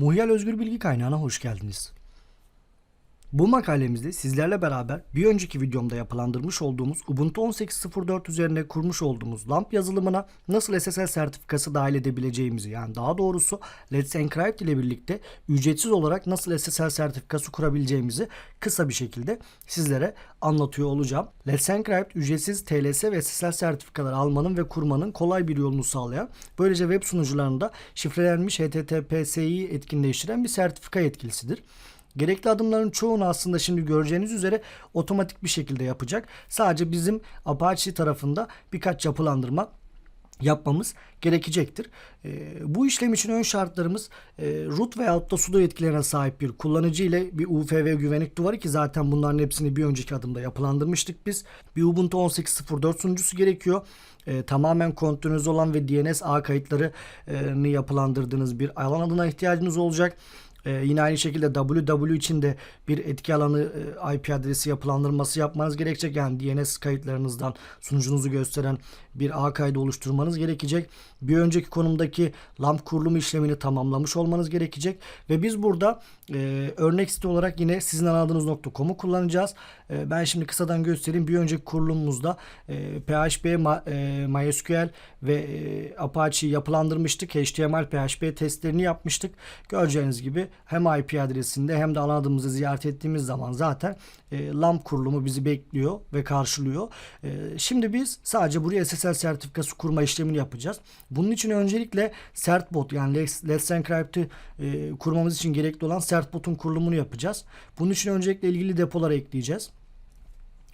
Muhyal Özgür Bilgi Kaynağı'na hoş geldiniz. Bu makalemizde sizlerle beraber bir önceki videomda yapılandırmış olduğumuz Ubuntu 18.04 üzerine kurmuş olduğumuz LAMP yazılımına nasıl SSL sertifikası dahil edebileceğimizi yani daha doğrusu Let's Encrypt ile birlikte ücretsiz olarak nasıl SSL sertifikası kurabileceğimizi kısa bir şekilde sizlere anlatıyor olacağım. Let's Encrypt ücretsiz TLS ve SSL sertifikaları almanın ve kurmanın kolay bir yolunu sağlayan böylece web sunucularında şifrelenmiş HTTPS'yi etkinleştiren bir sertifika yetkilisidir. Gerekli adımların çoğunu aslında şimdi göreceğiniz üzere otomatik bir şekilde yapacak. Sadece bizim Apache tarafında birkaç yapılandırma yapmamız gerekecektir. Ee, bu işlem için ön şartlarımız e, root veyahut da sudo yetkilerine sahip bir kullanıcı ile bir UFV güvenlik duvarı ki zaten bunların hepsini bir önceki adımda yapılandırmıştık biz. Bir Ubuntu 18.04 sunucusu gerekiyor. Ee, tamamen kontrolünüz olan ve DNS ağ kayıtlarını yapılandırdığınız bir alan adına ihtiyacınız olacak. Ee, yine aynı şekilde WW için de bir etki alanı e, IP adresi yapılandırması yapmanız gerekecek. Yani DNS kayıtlarınızdan sunucunuzu gösteren bir ağ kaydı oluşturmanız gerekecek. Bir önceki konumdaki LAMP kurulumu işlemini tamamlamış olmanız gerekecek. Ve biz burada e, örnek site olarak yine sizin aradığınız .com'u kullanacağız. E, ben şimdi kısadan göstereyim. Bir önceki kurulumumuzda e, PHP, Ma- e, MySQL ve e, Apache'yi yapılandırmıştık. HTML, PHP testlerini yapmıştık. Göreceğiniz gibi hem IP adresinde hem de ana adımızı ziyaret ettiğimiz zaman zaten e, LAMP kurulumu bizi bekliyor ve karşılıyor. E, şimdi biz sadece buraya SSL sertifikası kurma işlemini yapacağız. Bunun için öncelikle certbot yani Let's, Let's Encrypt'ı e, kurmamız için gerekli olan certbot'un kurulumunu yapacağız. Bunun için öncelikle ilgili depolara ekleyeceğiz.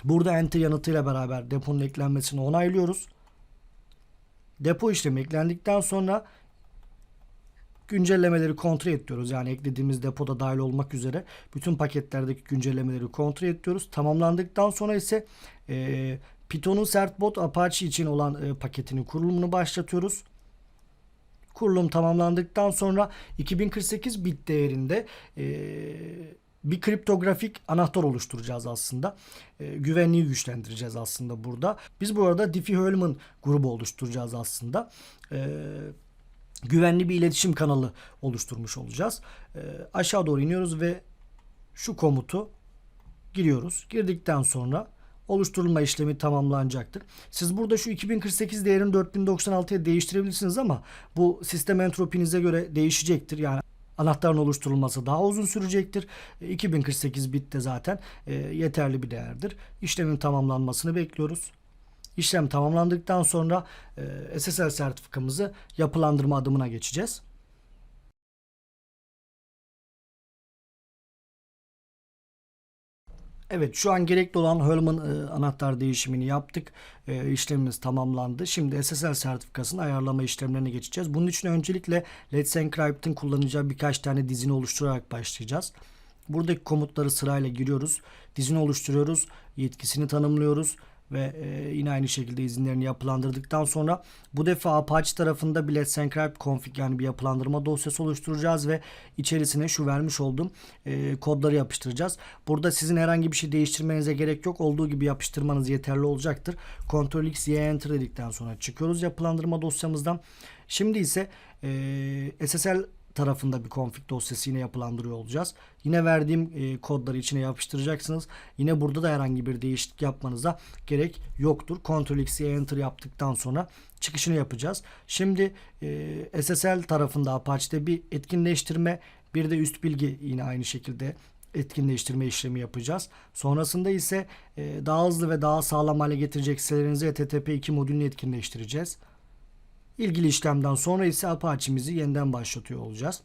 Burada enter yanıtıyla beraber deponun eklenmesini onaylıyoruz. Depo işlemi eklendikten sonra güncellemeleri kontrol ediyoruz. Yani eklediğimiz depoda dahil olmak üzere bütün paketlerdeki güncellemeleri kontrol ediyoruz. Tamamlandıktan sonra ise e, Python'un certbot Apache için olan e, paketinin kurulumunu başlatıyoruz. Kurulum tamamlandıktan sonra 2048 bit değerinde e, bir kriptografik anahtar oluşturacağız aslında. E, güvenliği güçlendireceğiz aslında burada. Biz bu arada Diffie-Hellman grubu oluşturacağız aslında. E, güvenli bir iletişim kanalı oluşturmuş olacağız. E, aşağı doğru iniyoruz ve şu komutu giriyoruz. Girdikten sonra oluşturulma işlemi tamamlanacaktır. Siz burada şu 2048 değerini 4096'ya değiştirebilirsiniz ama bu sistem entropinize göre değişecektir. Yani anahtarın oluşturulması daha uzun sürecektir. E, 2048 bit de zaten e, yeterli bir değerdir. İşlemin tamamlanmasını bekliyoruz. İşlem tamamlandıktan sonra e, SSL sertifikamızı yapılandırma adımına geçeceğiz. Evet şu an gerekli olan Hellman e, anahtar değişimini yaptık. E, işlemimiz tamamlandı. Şimdi SSL sertifikasını ayarlama işlemlerine geçeceğiz. Bunun için öncelikle Let's Encrypt'in kullanacağı birkaç tane dizini oluşturarak başlayacağız. Buradaki komutları sırayla giriyoruz. Dizini oluşturuyoruz. Yetkisini tanımlıyoruz ve e, yine aynı şekilde izinlerini yapılandırdıktan sonra bu defa Apache tarafında bir Let's Encrypt config yani bir yapılandırma dosyası oluşturacağız ve içerisine şu vermiş olduğum e, kodları yapıştıracağız. Burada sizin herhangi bir şey değiştirmenize gerek yok. Olduğu gibi yapıştırmanız yeterli olacaktır. Ctrl X Y Enter dedikten sonra çıkıyoruz yapılandırma dosyamızdan. Şimdi ise e, SSL tarafında bir config dosyası yine yapılandırıyor olacağız. Yine verdiğim e, kodları içine yapıştıracaksınız. Yine burada da herhangi bir değişiklik yapmanıza gerek yoktur. Ctrl X'ye enter yaptıktan sonra çıkışını yapacağız. Şimdi e, SSL tarafında Apache'de bir etkinleştirme bir de üst bilgi yine aynı şekilde etkinleştirme işlemi yapacağız. Sonrasında ise e, daha hızlı ve daha sağlam hale getirecek sitelerinizi HTTP2 modülünü etkinleştireceğiz. İlgili işlemden sonra ise Apache'mizi yeniden başlatıyor olacağız.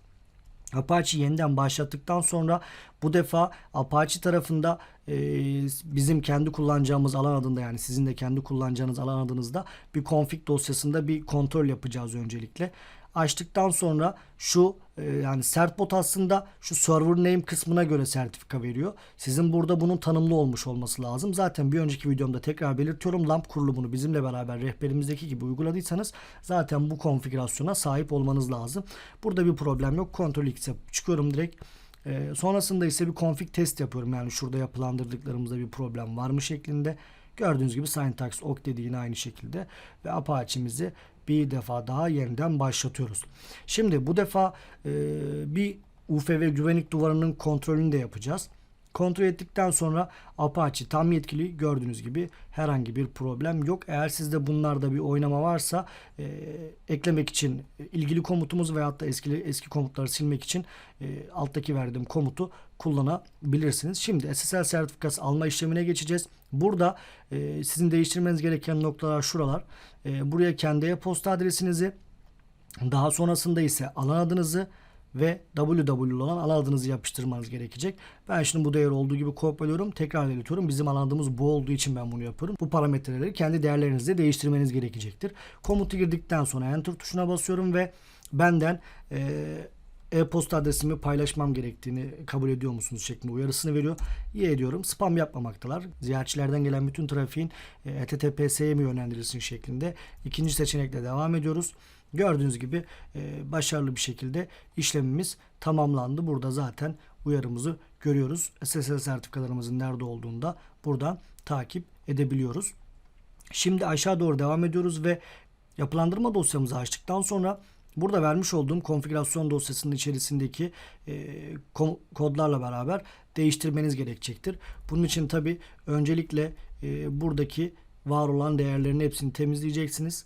Apache yeniden başlattıktan sonra bu defa Apache tarafında e, bizim kendi kullanacağımız alan adında yani sizin de kendi kullanacağınız alan adınızda bir config dosyasında bir kontrol yapacağız öncelikle. Açtıktan sonra şu e, yani certbot aslında şu server name kısmına göre sertifika veriyor. Sizin burada bunun tanımlı olmuş olması lazım. Zaten bir önceki videomda tekrar belirtiyorum. LAMP kurulumunu bizimle beraber rehberimizdeki gibi uyguladıysanız zaten bu konfigürasyona sahip olmanız lazım. Burada bir problem yok. Ctrl X'e çıkıyorum direkt. E, sonrasında ise bir config test yapıyorum. Yani şurada yapılandırdıklarımızda bir problem var mı şeklinde. Gördüğünüz gibi syntax ok dediğine aynı şekilde ve Apache'mizi bir defa daha yeniden başlatıyoruz. Şimdi bu defa e, bir UFV güvenlik duvarının kontrolünü de yapacağız. Kontrol ettikten sonra Apache tam yetkili gördüğünüz gibi herhangi bir problem yok. Eğer sizde bunlarda bir oynama varsa e, eklemek için ilgili komutumuz veyahut da eski eski komutları silmek için e, alttaki verdiğim komutu kullanabilirsiniz. Şimdi SSL sertifikası alma işlemine geçeceğiz. Burada e, sizin değiştirmeniz gereken noktalar şuralar. E, buraya kendi e-posta adresinizi daha sonrasında ise alan adınızı ve www olan alan adınızı yapıştırmanız gerekecek. Ben şimdi bu değer olduğu gibi kopyalıyorum. Tekrar iletiyorum. Bizim alan adımız bu olduğu için ben bunu yapıyorum. Bu parametreleri kendi değerlerinizle değiştirmeniz gerekecektir. Komutu girdikten sonra enter tuşuna basıyorum ve benden e-posta adresimi paylaşmam gerektiğini kabul ediyor musunuz şeklinde uyarısını veriyor. İyi ediyorum. Spam yapmamaktalar. Ziyaretçilerden gelen bütün trafiğin HTTPS'ye mi yönlendirilsin şeklinde. İkinci seçenekle devam ediyoruz. Gördüğünüz gibi e, başarılı bir şekilde işlemimiz tamamlandı. Burada zaten uyarımızı görüyoruz. SSL sertifikalarımızın nerede olduğunu da buradan takip edebiliyoruz. Şimdi aşağı doğru devam ediyoruz ve yapılandırma dosyamızı açtıktan sonra burada vermiş olduğum konfigürasyon dosyasının içerisindeki e, kodlarla beraber değiştirmeniz gerekecektir. Bunun için tabi öncelikle e, buradaki var olan değerlerin hepsini temizleyeceksiniz.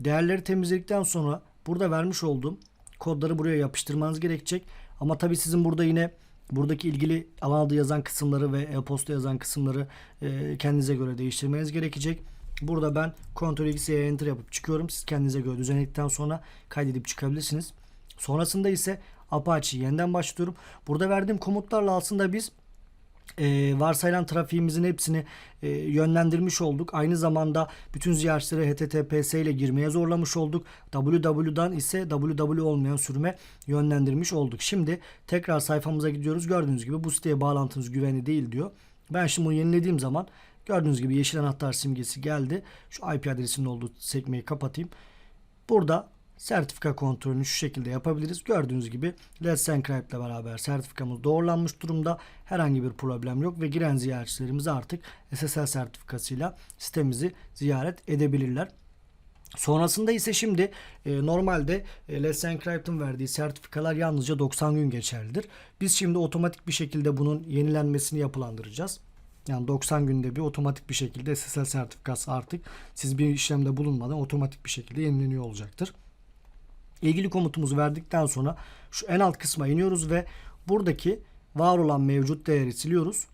Değerleri temizledikten sonra burada vermiş olduğum kodları buraya yapıştırmanız gerekecek. Ama tabi sizin burada yine buradaki ilgili alan yazan kısımları ve e-posta yazan kısımları e, kendinize göre değiştirmeniz gerekecek. Burada ben Ctrl X'ye enter yapıp çıkıyorum. Siz kendinize göre düzenledikten sonra kaydedip çıkabilirsiniz. Sonrasında ise Apache'yi yeniden başlıyorum. Burada verdiğim komutlarla aslında biz e, varsayılan trafiğimizin hepsini e, yönlendirmiş olduk. Aynı zamanda bütün ziyaretçileri HTTPS ile girmeye zorlamış olduk. www'dan ise www olmayan sürüme yönlendirmiş olduk. Şimdi tekrar sayfamıza gidiyoruz. Gördüğünüz gibi bu siteye bağlantınız güvenli değil diyor. Ben şimdi bunu yenilediğim zaman gördüğünüz gibi yeşil anahtar simgesi geldi. Şu IP adresinin olduğu sekmeyi kapatayım. Burada sertifika kontrolünü şu şekilde yapabiliriz. Gördüğünüz gibi Let's Encrypt ile beraber sertifikamız doğrulanmış durumda. Herhangi bir problem yok ve giren ziyaretçilerimiz artık SSL sertifikasıyla sitemizi ziyaret edebilirler. Sonrasında ise şimdi e, normalde e, Let's Encrypt'ın verdiği sertifikalar yalnızca 90 gün geçerlidir. Biz şimdi otomatik bir şekilde bunun yenilenmesini yapılandıracağız. Yani 90 günde bir otomatik bir şekilde SSL sertifikası artık siz bir işlemde bulunmadan otomatik bir şekilde yenileniyor olacaktır. İlgili komutumuzu verdikten sonra şu en alt kısma iniyoruz ve buradaki var olan mevcut değeri siliyoruz.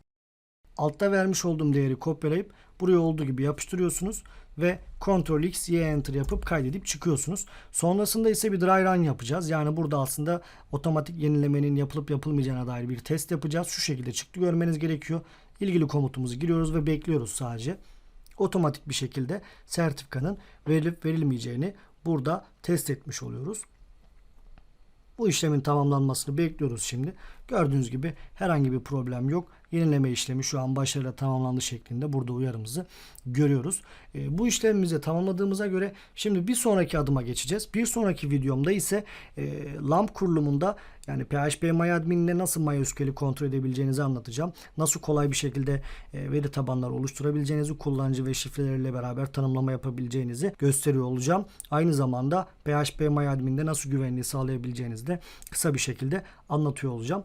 Altta vermiş olduğum değeri kopyalayıp buraya olduğu gibi yapıştırıyorsunuz ve Ctrl X, Y Enter yapıp kaydedip çıkıyorsunuz. Sonrasında ise bir dry run yapacağız. Yani burada aslında otomatik yenilemenin yapılıp yapılmayacağına dair bir test yapacağız. Şu şekilde çıktı görmeniz gerekiyor. İlgili komutumuzu giriyoruz ve bekliyoruz sadece. Otomatik bir şekilde sertifikanın verilip verilmeyeceğini burada test etmiş oluyoruz. Bu işlemin tamamlanmasını bekliyoruz şimdi. Gördüğünüz gibi herhangi bir problem yok. Yenileme işlemi şu an başarıyla tamamlandı şeklinde burada uyarımızı görüyoruz. E, bu işlemimizi tamamladığımıza göre şimdi bir sonraki adıma geçeceğiz. Bir sonraki videomda ise e, LAMP kurulumunda yani PHP MyAdmin ile nasıl MySQL'i kontrol edebileceğinizi anlatacağım. Nasıl kolay bir şekilde e, veri tabanları oluşturabileceğinizi, kullanıcı ve şifreleriyle beraber tanımlama yapabileceğinizi gösteriyor olacağım. Aynı zamanda PHP MyAdmin'de nasıl güvenliği sağlayabileceğinizi de kısa bir şekilde anlatıyor olacağım.